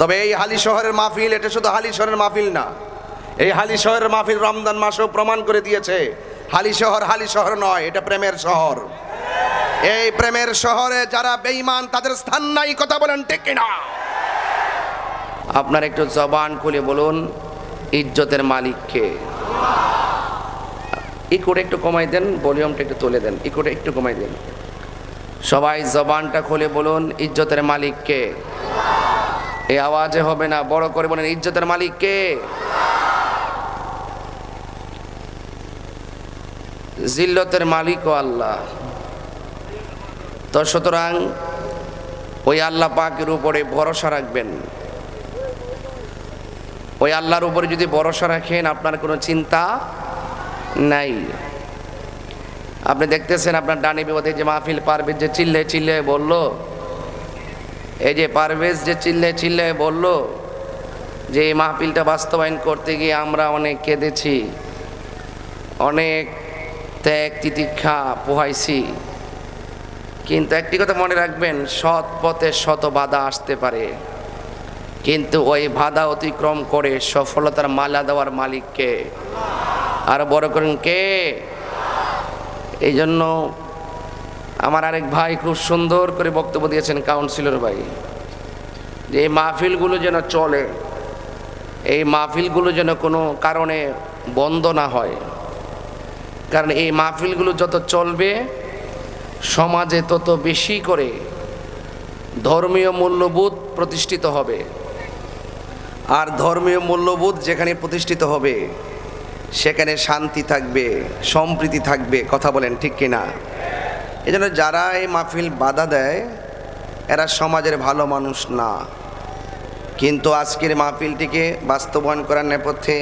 তবে এই হালি শহরের মাহফিল, এটা শুধু হালি শহরের মাহফিল না, এই হালি শহরের মাহফিল রমজান মাসেও প্রমাণ করে দিয়েছে, হালি শহর হালি শহর নয়, এটা প্রেমের শহর। এই প্রেমের শহরে যারা বেঈমান, তাদের স্থান নাই, কথা বলেন ঠিক কিনা? আপনার একটু জবান খুলে বলুন, ইজ্জতের মালিককে ইকোটা একটু কমাই দেন, ভলিউমটা একটু তুলে দেন, ইকোটা একটু কমাই দেন। সবাই জবানটা খুলে বলুন, ইজ্জতের মালিককে এই আওয়াজে হবে না, বড় করে বলেন, ইজ্জতের মালিককে জিল্লতের মালিকও আল্লাহ। তো সুতরাং ওই আল্লাহ পাকের উপরে ভরসা রাখবেন। ওই আল্লাহর উপরে যদি ভরসা রাখেন, আপনার কোনো চিন্তা নাই। আপনি দেখতেছেন আপনার ডানি বিপদে যে মাহফিল পারবে, যে চিল্লে চিল্লে বলল এই যে পারভেজ যে চিল্লে চিল্লে বলল যে এই মাহফিলটা বাস্তবায়ন করতে গিয়ে আমরা অনেক কেঁদেছি, অনেক ত্যাগ তিতিক্ষা পোহাইছি। কিন্তু একটি কথা মনে রাখবেন, সৎ পথে শত বাধা আসতে পারে। কিন্তু ওই বাধা অতিক্রম করে সফলতার মালা দেওয়ার মালিককে। আর বড় করেন কে? এই জন্য আমার আরেক ভাই খুব সুন্দর করে বক্তব্য দিয়েছেন কাউন্সিলর ভাই, যে এই মাহফিলগুলো যেন চলে, এই মাহফিলগুলো যেন কোনো কারণে বন্ধ না হয়। কারণ এই মাহফিলগুলো যত চলবে, সমাজে তত বেশি করে ধর্মীয় মূল্যবোধ প্রতিষ্ঠিত হবে। আর ধর্মীয় মূল্যবোধ যেখানে প্রতিষ্ঠিত হবে, সেখানে শান্তি থাকবে, সম্প্রীতি থাকবে, কথা বলেন ঠিক কিনা? এই জন্য যারা এই মাহফিল বাধা দেয়, এরা সমাজের ভালো মানুষ না। কিন্তু আজকের মাহফিলটিকে বাস্তবায়ন করার নেপথ্যে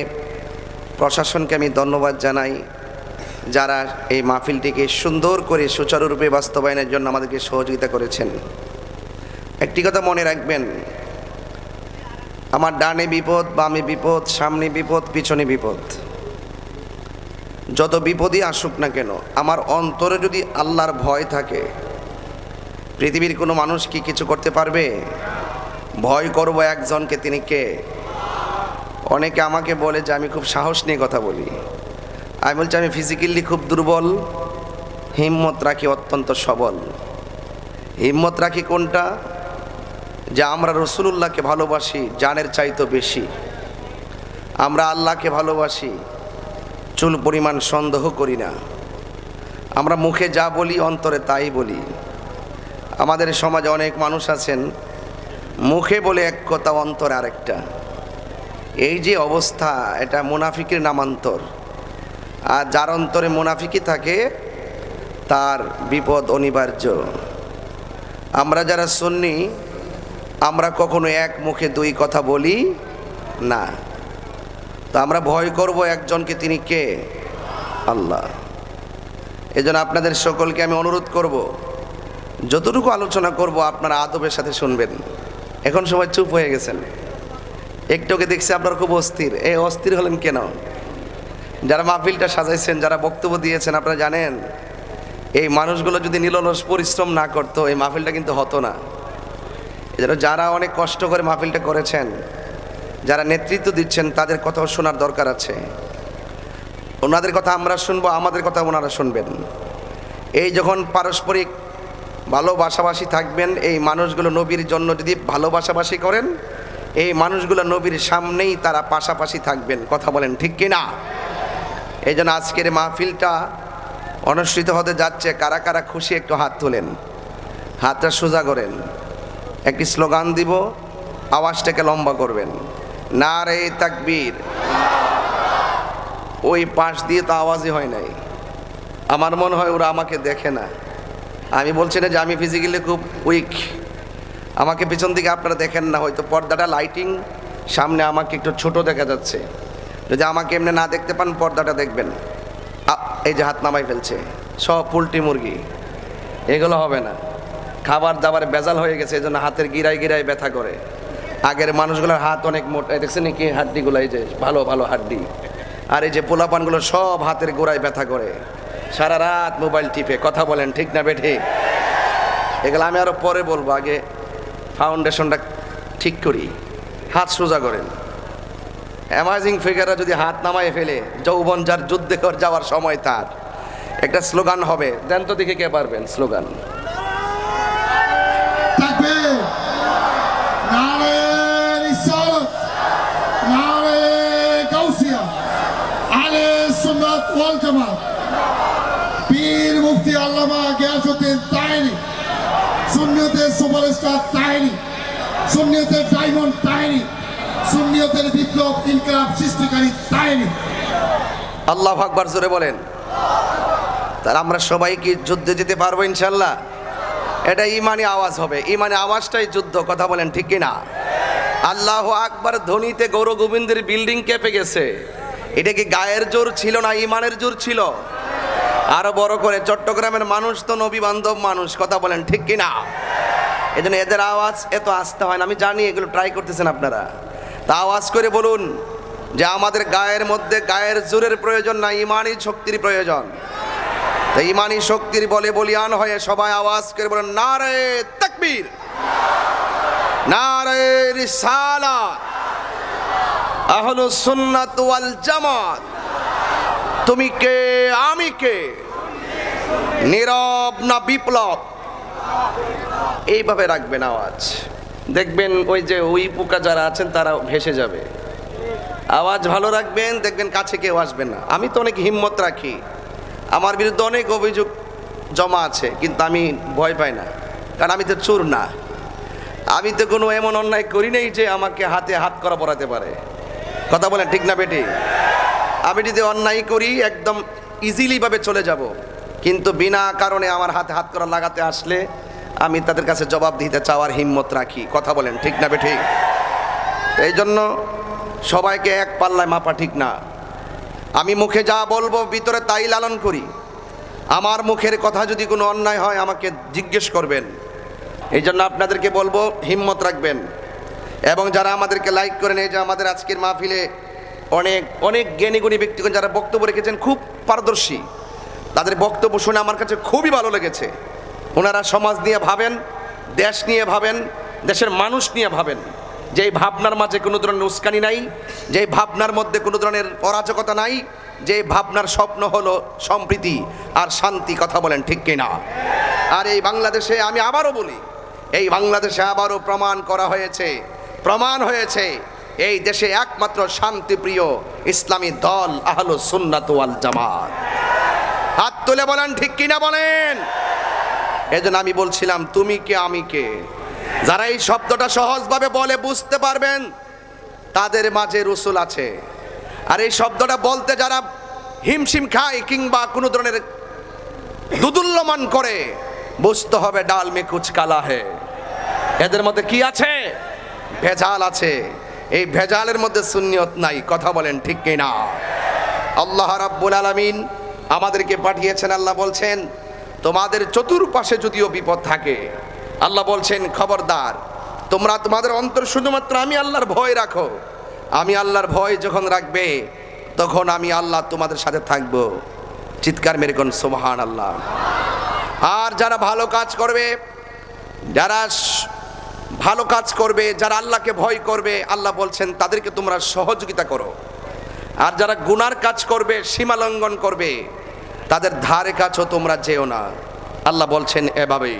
প্রশাসনকে আমি ধন্যবাদ জানাই, যারা এই মাহফিলটিকে সুন্দর করে সুচারুরূপে বাস্তবায়নের জন্য আমাদেরকে সহযোগিতা করেছেন। একটি কথা মনে রাখবেন, আমার ডানে বিপদ, বামে বিপদ, সামনে বিপদ, পিছনে বিপদ। যত বিপদই আসুক না কেন, আমার অন্তরে যদি আল্লাহর ভয় থাকে, পৃথিবীর কোনো মানুষ কি কিছু করতে পারবে? ভয় করব একজনকে তিনি কে? অনেকে আমাকে বলে যে, আমি খুব সাহস নিয়ে কথা বলি। আমি বলছি, আমি ফিজিক্যালি খুব দুর্বল। হিম্মত রাখি অত্যন্ত সবল। হিম্মত রাখি কোনটা? যে আমরা রসুলুল্লাহকে ভালোবাসি, জানের চাইতো বেশি। আমরা আল্লাহকে ভালোবাসি। চুল পরিমাণ সন্দেহ করি না। আমরা মুখে যা বলি, অন্তরে তাই বলি। আমাদের সমাজে অনেক মানুষ আছেন, মুখে বলে এক কথা, অন্তরে আরেকটা। এই যে অবস্থা, এটা মুনাফিকের নামান্তর। আর যার অন্তরে মুনাফিকি থাকে, তার বিপদ অনিবার্য। আমরা যারা শুননি আমরা কখনো এক মুখে দুই কথা বলি না। তো আমরা ভয় করব একজনকে তিনি কে? আল্লাহ। এজন্য আপনাদের সকলকে আমি অনুরোধ করব, যতটুকু আলোচনা করব আপনারা আদবের সাথে শুনবেন। এখন সবাই চুপ হয়ে গেছেন। একটুকে দেখছি আপনারা খুব অস্থির। এ অস্থির হলেন কেন? যারা মাহফিলটা সাজাইছেন, যারা বক্তব্য দিয়েছেন, আপনারা জানেন, এই মানুষগুলো যদি নিরলস পরিশ্রম না করতো, এই মাহফিলটা কিন্তু হতো না। এজন্য যারা অনেক কষ্ট করে মাহফিলটা করেছেন যারা নেতৃত্ব দিচ্ছেন, তাদের কথাও শোনার দরকার আছে। ওনাদের কথা আমরা শুনব, আমাদের কথা ওনারা শুনবেন। এই যখন পারস্পরিক ভালোবাসাবাসি থাকবেন, এই মানুষগুলো নবীর জন্য যদি ভালোবাসাবাসি করেন, এই মানুষগুলো নবীর সামনেই তারা পাশাপাশি থাকবেন। কথা বলেন, ঠিক কি না? এই জন্য আজকের মাহফিলটা অনুষ্ঠিত হতে যাচ্ছে। কারা কারা খুশি একটু হাত তোলেন, হাতটা সোজা করেন। একটি স্লোগান দিব, আওয়াজটাকে লম্বা করবেন। না রে তাকবীর। ওই পাশ দিয়ে তো আওয়াজই হয় নাই। আমার মনে হয় ওরা আমাকে দেখে না। আমি বলছি না যে আমি ফিজিক্যালি খুব উইক আমাকে পিছন দিকে আপনারা দেখেন না, হয়তো পর্দাটা লাইটিং সামনে আমাকে একটু ছোট দেখা যাচ্ছে। যদি আমাকে এমনি না দেখতে পান, পর্দাটা দেখবেন। এই যে হাত নামাই ফেলছে। সব পোলট্রি মুরগি। এগুলো হবে না। খাবার দাবার বেজাল হয়ে গেছে এই জন্য হাতের গিরায় গিরায় ব্যথা করে। আগের মানুষগুলোর হাত অনেক মোটা। দেখছেন কি হাড্ডিগুলো? এই যে ভালো ভালো হাড্ডি। আর এই যে পোলাপানগুলো সব হাতের গোড়ায় ব্যথা করে। সারা রাত মোবাইল টিপে। কথা বলেন, ঠিক না বেঠে? এগুলো আমি আরও পরে বলব। আগে ফাউন্ডেশনটা ঠিক করি। হাত সোজা করেন। অ্যামাজিং ফিগাররা যদি হাত নামায় ফেলে, যৌবন যার যুদ্ধে যাওয়ার সময় তার। একটা স্লোগান হবে। দেন তো দেখে কে পারবেন, স্লোগান। জামাত পীর আল্লামা গিয়াসউদ্দিন তাহেরি সুন্নিয়তের সুপারস্টার সুন্নিয়তের ডায়মন্ড সুন্নিয়তের বিপ্লব ইনকাম সৃষ্টিকারী আল্লাহ আকবার জোরে বলেন। তার আমরা সবাই কি যুদ্ধে যেতে পারব ইনশাল্লাহ এটা ইমানি আওয়াজ হবে। ইমানি আওয়াজটাই যুদ্ধ, কথা বলেন ঠিক কিনা? আল্লাহ আকবার ধ্বনিতে গৌর গোবিন্দের বিল্ডিং কেঁপে গেছে। এটা কি গায়ের জোর ছিল না ইমানের জোর ছিল? আরও বড় করে, চট্টগ্রামের মানুষ তো নবী বান্ধব মানুষ, কথা বলেন ঠিক কিনা? এই জন্য এদের আওয়াজ এত আসতে হয় না, আমি জানি এগুলো ট্রাই করতেছেন আপনারা। তা আওয়াজ করে বলুন যে আমাদের গায়ের মধ্যে গায়ের জোরের প্রয়োজন না ইমানি শক্তির প্রয়োজন। তো ইমানি শক্তির বলে বলিয়ান হয়ে সবাই আওয়াজ করে বলেন, নারে তাকবীর, নারে রিসালাত। আহলু সুন্নাত ওয়াল জামাত। তুমি কে? আমি কে? নীরব না বিপ্লব? এইভাবে রাখবেন আওয়াজ। দেখবেন ওই যে ওই পোকা যারা আছেন, তারা ভেসে যাবে। আওয়াজ ভালো রাখবেন, দেখবেন কাছে কেউ আসবে না। আমি তো অনেক হিম্মত রাখি। আমার বিরুদ্ধে অনেক অভিযোগ জমা আছে, কিন্তু আমি ভয় পাই না। কারণ আমি তো চোর না। আমি তো কোনো এমন অন্যায় করি নাই যে আমাকে হাতে হাত করা পড়াতে পারে। কথা বলেন, ঠিক না বেটি? আমি যদি অন্যায় করি, একদম ইজিলিভাবে চলে যাব। কিন্তু বিনা কারণে আমার হাতে হাত করা লাগাতে আসলে আমি তাদের কাছে জবাব দিতে চাওয়ার হিম্মত রাখি। কথা বলেন, ঠিক না বেটি? এই জন্য সবাইকে এক পাল্লায় মাপা ঠিক না। আমি মুখে যা বলব, ভিতরে তাই লালন করি। আমার মুখের কথা যদি কোনো অন্যায় হয়, আমাকে জিজ্ঞেস করবেন। এই জন্য আপনাদেরকে বলব, হিম্মত রাখবেন। এবং যারা আমাদেরকে লাইক করেন এই যে আমাদের আজকের মাহফিলে অনেক অনেক জ্ঞানীগুণী ব্যক্তিগণ যারা বক্তব্য রেখেছেন, খুব পারদর্শী। তাদের বক্তব্য শুনে আমার কাছে খুবই ভালো লেগেছে। ওনারা সমাজ নিয়ে ভাবেন, দেশ নিয়ে ভাবেন, দেশের মানুষ নিয়ে ভাবেন। যেই ভাবনার মাঝে কোনো ধরনের উস্কানি নাই, যেই ভাবনার মধ্যে কোনো ধরনের অরাজকতা নাই যে ভাবনার স্বপ্ন হলো সম্প্রীতি আর শান্তি, কথা বলেন ঠিক কিনা? আর এই বাংলাদেশে আমি আবারও বলি, এই বাংলাদেশে আবারও প্রমাণ করা হয়েছে প্রমাণ হয়েছে, এই দেশে একমাত্র শান্তিপ্রিয় ইসলামী দল আহলো সুন্নাত ওয়াল জামাত। হাত তুলে বলেন, ঠিক কিনা বলেন? এজন্য আমি বলছিলাম, তুমি কে, আমি কে? যারা এই শব্দটা সহজভাবে বলে বুঝতে পারবেন, তাদের মাঝে রসুল আছে। আর এই শব্দটা বলতে যারা হিমশিম খায় কিংবা কোনো ধরনের দুদুল্যমান করে, বুঝতে হবে ডাল মে কুচ কালা হে এদের মধ্যে কি আছে? ভেজাল আছে। এই ভেজালের মধ্যে শূন্যত নাই, কথা বলেন ঠিক কিনা? আল্লাহ রাব্বুল আলামিন আমাদেরকে পাঠিয়েছেন, আল্লাহ বলছেন, তোমাদের চতুর্পাশে যদিও বিপদ থাকে, আল্লাহ বলছেন, খবরদার, তোমরা তোমাদের অন্তর শুধুমাত্র আমি আল্লাহর ভয় রাখো। আমি আল্লাহর ভয় যখন রাখবে, তখন আমি আল্লাহ তোমাদের সাথে থাকব। চিৎকার মেরে কোন সোহান আল্লাহ আর যারা ভালো কাজ করবে, যারা ভালো কাজ করবে, যারা আল্লাহকে ভয় করবে, আল্লাহ বলছেন, তাদেরকে তোমরা সহযোগিতা করো। আর যারা গুনার কাজ করবে, সীমা লঙ্ঘন করবে, তাদের ধারে কাছেও তোমরা যেও না। আল্লাহ বলছেন, এভাবেই।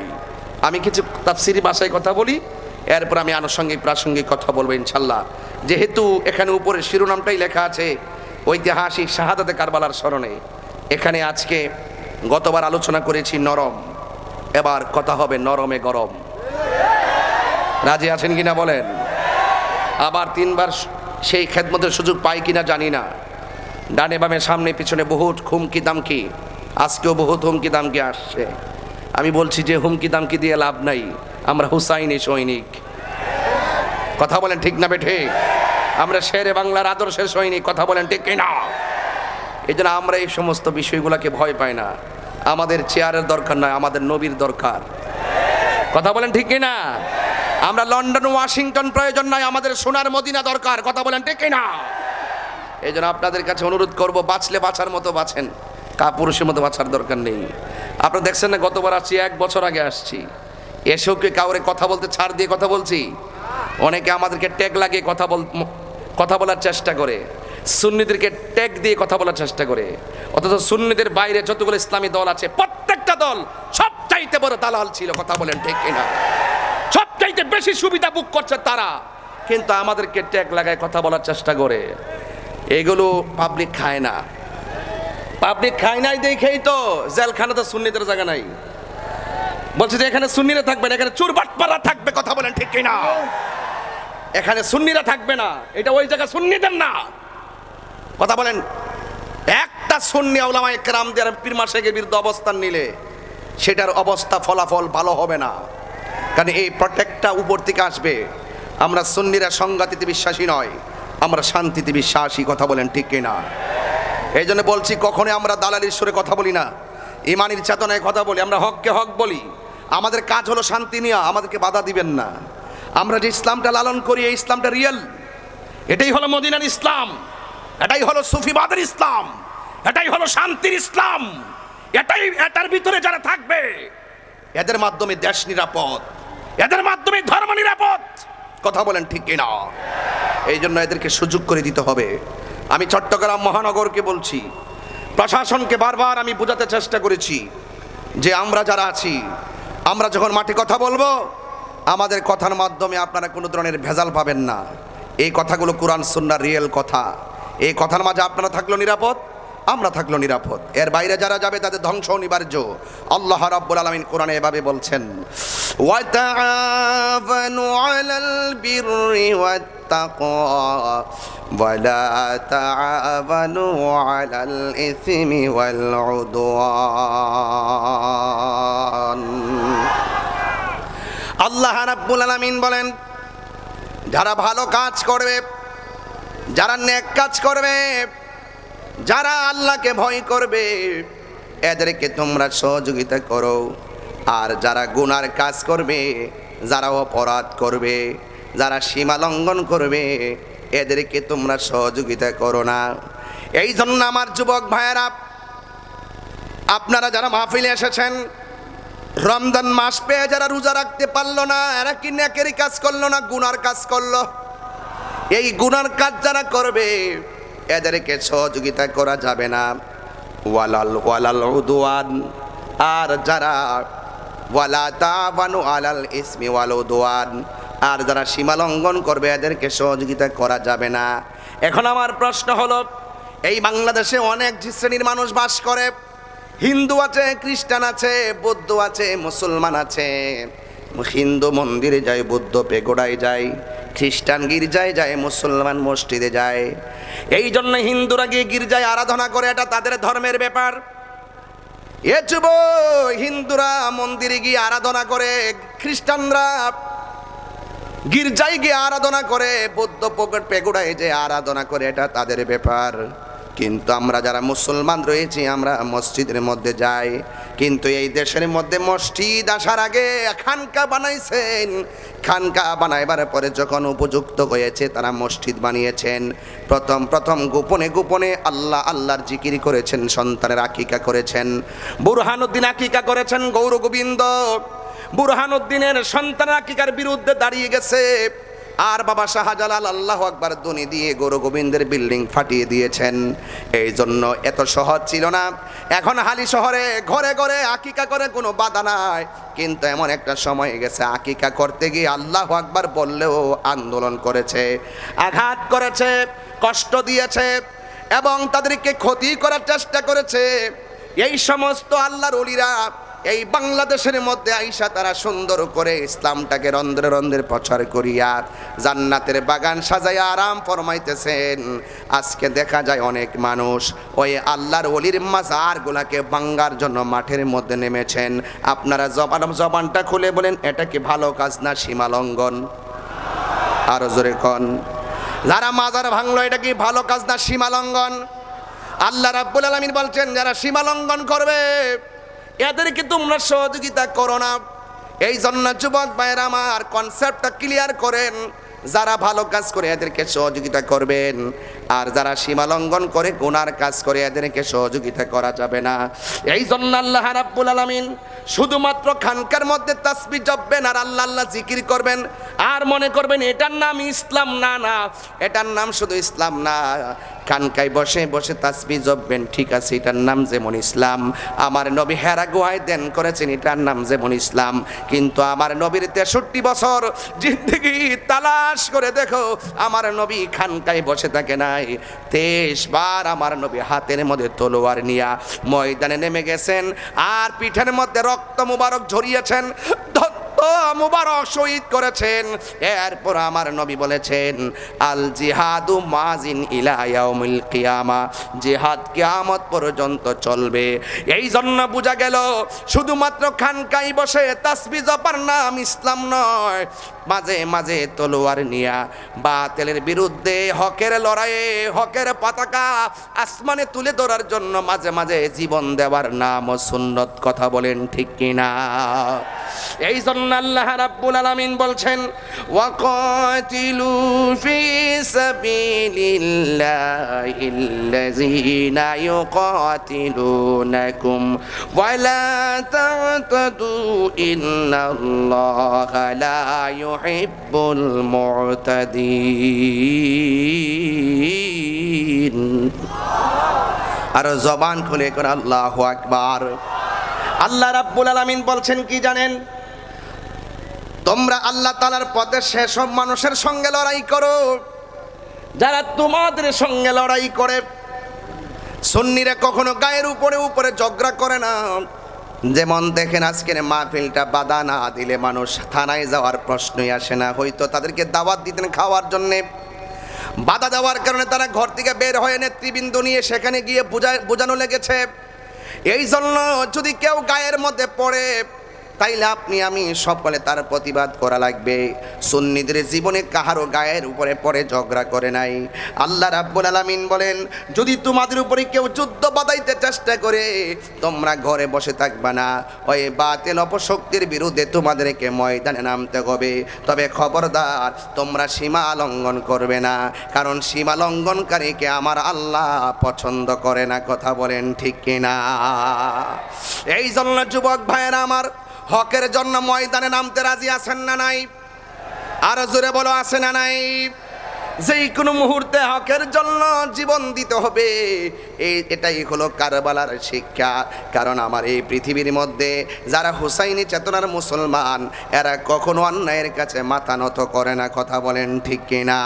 আমি কিছু তাফসিরি ভাষায় কথা বলি, এরপর আমি আনুষঙ্গিক, প্রাসঙ্গিক কথা বলব ইনশাল্লাহ যেহেতু এখানে উপরে শিরোনামটাই লেখা আছে, ঐতিহাসিক শাহাদাতে কারবালার স্মরণে। এখানে আজকে গতবার আলোচনা করেছি নরম। এবার কথা হবে নরমে গরম। রাজি আছেন কিনা বলেন? আবার তিনবার সেই খেদমতের সুযোগ পাই কিনা জানি না। ডানে বামে সামনে পিছনে বহুত হুমকি দামকি, আজকেও বহুত হুমকি দামকি আসছে। আমি বলছি যে হুমকি দামকি দিয়ে লাভ নাই, আমরা হুসাইনি সৈনিক। কথা বলেন ঠিক না বেঠে? আমরা শেরে বাংলার আদর্শের সৈনিক, কথা বলেন ঠিক কিনা? এই জন্য আমরা এই সমস্ত বিষয়গুলোকে ভয় পাই না। আমাদের চেয়ারের দরকার নয়, আমাদের নবীর দরকার। কথা বলেন ঠিক কিনা? আমরা লন্ডন, ওয়াশিংটন প্রয়োজন নয় আমাদের সোনার মদিনা দরকার। কথা বলেন, ঠিক না এই জন্য আপনাদের কাছে অনুরোধ করব, বাঁচলে বাঁচার মতো বাঁচেন। কা পুরুষের মতো বাঁচার দরকার নেই। আপনারা দেখছেন না, গতবার আসছি, এক বছর আগে আসছি। এসেও কি কাউরে কথা বলতে ছাড় দিয়ে কথা বলছি? অনেকে আমাদেরকে ট্যাগ লাগিয়ে কথা বল কথা বলার চেষ্টা করে। সুন্নিদেরকে ট্যাগ দিয়ে কথা বলার চেষ্টা করে। অথচ সুন্নিদের বাইরে যতগুলো ইসলামী দল আছে, প্রত্যেকটা দল সবচাইতে বড় দালাল ছিল, কথা বলেন, ঠিক কিনা? সবচাইতে বেশি সুবিধা বুক করছে তারা। কিন্তু আমাদেরকে ট্যাগ লাগায় কথা বলার চেষ্টা করে। এগুলো পাবলিক খায় না। পাবলিক খায় নাই দেখেই তো জেলখানা তো সুন্নিদের জায়গা নাই। বলছে যে এখানে সুন্নিরা থাকবে না, এখানে চুরবাটপাড়া থাকবে, কথা বলেন ঠিক কিনা? এখানে সুন্নিরা থাকবে না, এটা ওই জায়গা সুন্নিদের না। কথা বলেন, একটা সুন্নি আউলামা একরাম যারা পীরমা শেখের বিরুদ্ধে অবস্থান নিলে, সেটার অবস্থা, ফলাফল ভালো হবে না। কারণ এই প্রত্যেকটা উপর থেকে আসবে। আমরা সুন্নিরা সংঘাতিতে বিশ্বাসী নয়, আমরা শান্তিতে বিশ্বাসী কথা বলেন ঠিক কিনা। এই জন্য বলছি কখনো আমরা দালালির সুরে কথা বলি না, ইমানির চেতনায় কথা বলি, আমরা হককে হক বলি। আমাদের কাজ হলো শান্তি নিয়ে আমাদেরকে বাধা দিবেন না। আমরা যে ইসলামটা লালন করি, এই ইসলামটা রিয়েল এটাই হলো মদিনার ইসলাম, এটাই হলো সুফিবাদের ইসলাম, এটাই হলো শান্তির ইসলাম। এটাই, এটার ভিতরে যারা থাকবে, এদের মাধ্যমে দেশ নিরাপদ। এদের মাধ্যমে ধর্ম নিরাপদ। কথা বলেন ঠিক কিনা? এই জন্য এদেরকে সুযোগ করে দিতে হবে। আমি চট্টগ্রাম মহানগরকে বলছি, প্রশাসনকে বারবার আমি বোঝাতে চেষ্টা করেছি যে আমরা যারা আছি, আমরা যখন মাঠে কথা বলব, আমাদের কথার মাধ্যমে আপনারা কোনো ধরনের ভেজাল পাবেন না। এই কথাগুলো কোরআন সুন্নার রিয়েল কথা। এই কথার মাঝে আপনারা থাকল নিরাপদ আমরা থাকল নিরাপদ। এর বাইরে যারা যাবে তাদের ধ্বংস অনিবার্য। আল্লাহ রাব্বুল আলামিন কোরআনে এভাবে বলছেন আল্লাহ রাব্বুল আলামিন বলেন, যারা ভালো কাজ করবে, যারা নেক কাজ করবে যারা আল্লাহকে ভয় করবে, এদেরকে তোমরা সহযোগিতা করো। আর যারা গুনার কাজ করবে, যারা অপরাধ করবে, যারা সীমা লঙ্ঘন করবে, এদেরকে তোমরা সহযোগিতা করো না। এই জন্য আমার যুবক ভাইয়েরা, আপনারা যারা মাহফিলে এসেছেন, রমজান মাস পেয়ে যারা রোজা রাখতে পারল না, এরা কি নেকেরই কাজ করল না গুনার কাজ করল? এই গুনার কাজ যারা করবে এদেরকে সহযোগিতা করা যাবে না। ওয়ালাল ওয়ালাল উদওয়ান। আর যারা, ওয়ালা তাবানু আলাল ইসমি ওয়াল উদওয়ান। আর যারা সীমা লঙ্ঘন করবে, এদেরকে সহযোগিতা করা যাবে না। এখন আমার প্রশ্ন হলো, এই বাংলাদেশে অনেক শ্রেণির মানুষ বাস করে। হিন্দু আছে, খ্রিস্টান আছে, বৌদ্ধ আছে, মুসলমান আছে। হিন্দু মন্দিরে যায়, বৌদ্ধ পেগোড়ায় যায়। খ্রিস্টান গির্জায় যায়, মুসলমান মসজিদে যায়। এই জন্য হিন্দুরা গিয়ে গির্জায় আরাধনা করে, এটা তাদের ধর্মের ব্যাপার। এ যুব হিন্দুরা মন্দিরে গিয়ে আরাধনা করে, খ্রিস্টানরা গির্জায় গিয়ে আরাধনা করে, বৌদ্ধ পকেট পেগুড়ায় যে আরাধনা করে, এটা তাদের ব্যাপার। কিন্তু আমরা যারা মুসলমান রয়েছি, আমরা মসজিদের মধ্যে যাই। কিন্তু এই দেশের মধ্যে মসজিদ আসার আগে খানকা বানাইছেন। খানকা বানাইবার পরে যখন উপযুক্ত হয়েছে, তারা মসজিদ বানিয়েছেন। প্রথম প্রথম গোপনে গোপনে আল্লাহ, আল্লাহর জিকির করেছেন, সন্তানের আকিকা করেছেন। বুরহানুদ্দিন আকিকা করেছেন গৌর গোবিন্দ বুরহানুদ্দিনের সন্তান আকিকার বিরুদ্ধে দাঁড়িয়ে গেছে। আর বাবা শাহজালাল আল্লাহ আকবার ধ্বনি দিয়ে গৌর গোবিন্দের বিল্ডিং ফাটিয়ে দিয়েছেন। এই জন্য এত সহজ ছিল না। এখন হালি শহরে ঘরে ঘরে আকিকা করে কোনো বাধা নাই। কিন্তু এমন একটা সময় গেছে আকিকা করতে গিয়ে আল্লাহ আকবার বললেও আন্দোলন করেছে, আঘাত করেছে, কষ্ট দিয়েছে এবং তাদেরকে ক্ষতি করার চেষ্টা করেছে। এই সমস্ত আল্লাহর অলিরা এই বাংলাদেশের মধ্যে আইসা তারা সুন্দর করে ইসলামটাকে রন্ধ্রে রন্ধ্রে প্রচার করিয়া জান্নাতের বাগান সাজাইয়া আরাম ফরমাইতেছেন। আজকে দেখা যায় অনেক মানুষ ওই আল্লাহর অলির মাজারগুলাকে বাঙ্গার জন্য মাঠের মধ্যে নেমেছেন। আপনারা জবান, জবানটা খুলে বলেন, এটা কি ভালো কাজ না সীমালঙ্ঘন আরও জোরে কন, যারা মাজার ভাঙলো, এটা কি ভালো কাজ না সীমালঙ্ঘন আল্লাহ রাব্বুল আলামিন বলছেন, যারা সীমালঙ্ঘন করবে এদেরকে তোমরা সহযোগিতা করো না। এই জন্য যুবক ভাইয়ের আমার কনসেপ্টটা ক্লিয়ার করেন, যারা ভালো কাজ করে এদেরকে সহযোগিতা করবেন, আর যারা সীমা লঙ্ঘন করে গুনার কাজ করে এদেরকে সহযোগিতা করা যাবে না। এই জন্য আল্লাহ রাব্বুল আলামিন শুধুমাত্র খানকার মধ্যে তাসবি জপবেন আর আল্লাহ আল্লাহ জিকির করবেন। আর মনে করবেন এটার নাম ইসলাম না না, এটার নাম শুধু ইসলাম না। খানকায় বসে বসে তাসবি জপবেন, ঠিক আছে, এটার নাম যেমন ইসলাম। আমার নবী হেরা গুহায় দেন করেছেন, এটার নাম যেমন ইসলাম। কিন্তু আমার নবীর তেষট্টি বছর জিন্দগি তালাশ করে দেখো, আমার নবী খানকায় বসে থাকে নাই। তেইশ বার আমার নবী হাতের মধ্যে তলোয়ার নিয়া ময়দানে নেমে গেছেন, আর পিঠের মধ্যে রক্ত মুবারক ঝরিয়েছেন। মুবারক শহীদ করেছেন। এরপর আমার নবী বলেছেন, আল জিহাদু মাজিন ইলা ইয়াউমিল কিয়ামা। জিহাদ কিয়ামত পর্যন্ত চলবে। এই জন্য বোঝা গেল, শুধুমাত্র খানকাই বসে তাসবি জপার নাম ইসলাম নয়, মাঝে মাঝে তলোয়ার নিয়া বাতিলের বিরুদ্ধে হকের লড়াইয়ে হকের পতাকা আসমানে তুলে ধরার জন্য মাঝে মাঝে জীবন দেওয়ার নাম ও সুন্নত কথা বলেন ঠিক কিনা? এই জন্য আল্লাহ রাব্বুল আলামিন বলছেন, ওয়াকাতিলু ফি সাবিলিল্লাহিল্লাযীনা ইউকাতিলুনাকুম ওয়ালা তা'তাদু ইন্নাল্লাহা লা ইউহিব্বুল মু'তাদিন। আর জবান খুলে করে আল্লাহু আকবার। আল্লাহ রাব্বুল আলামিন বলছেন, কি জানেন? তোমরা আল্লাহ তালার পথে সেসব মানুষের সঙ্গে লড়াই করো। যারা তোমাদের সঙ্গে লড়াই করে, সুন্নিরা কখনো গায়ের উপরে উপরে ঝগড়া করে না। যেমন দেখেন আজকের মাহফিলটা বাধা না দিলে মানুষ থানায় যাওয়ার প্রশ্নই আসে না। হয়তো তাদেরকে দাওয়াত দিতেন খাওয়ার জন্যে। বাধা দেওয়ার কারণে তারা ঘর থেকে বের হয়ে নেতৃবৃন্দ নিয়ে সেখানে গিয়ে বোঝানো লেগেছে। এই জন্য যদি কেউ গায়ের মধ্যে পড়ে তাইলে আপনি, আমি সকলে তার প্রতিবাদ করা লাগবে। সুন্নিদের জীবনে কাহারও গায়ের উপরে পড়ে ঝগড়া করে নাই। আল্লাহ রাব্বুল আলামিন বলেন, যদি তোমাদের উপরে কেউ যুদ্ধ বাদাইতে চেষ্টা করে, তোমরা ঘরে বসে থাকবা না। ওই বাতিল অপশক্তির বিরুদ্ধে তোমাদেরকে ময়দানে নামতে হবে। তবে খবরদার, তোমরা সীমা লঙ্ঘন করবে না। কারণ সীমা লঙ্ঘনকারীকে আমার আল্লাহ পছন্দ করে না। কথা বলেন ঠিক কিনা? এই জন্য যুবক ভাইয়েরা আমার হকের জন্য ময়দানে নামতে রাজি আছেন না নাই? আর জোরে বলো, আছে না নাই? যেই কোনো মুহূর্তে হকের জন্য জীবন দিতে হবে এই এটাই হলো কারবালার শিক্ষা। কারণ আমার এই পৃথিবীর মধ্যে যারা হুসাইনি চেতনার মুসলমান, এরা কখনো অন্যায়ের কাছে মাথা নত করে না, কথা বলেন ঠিক কিনা?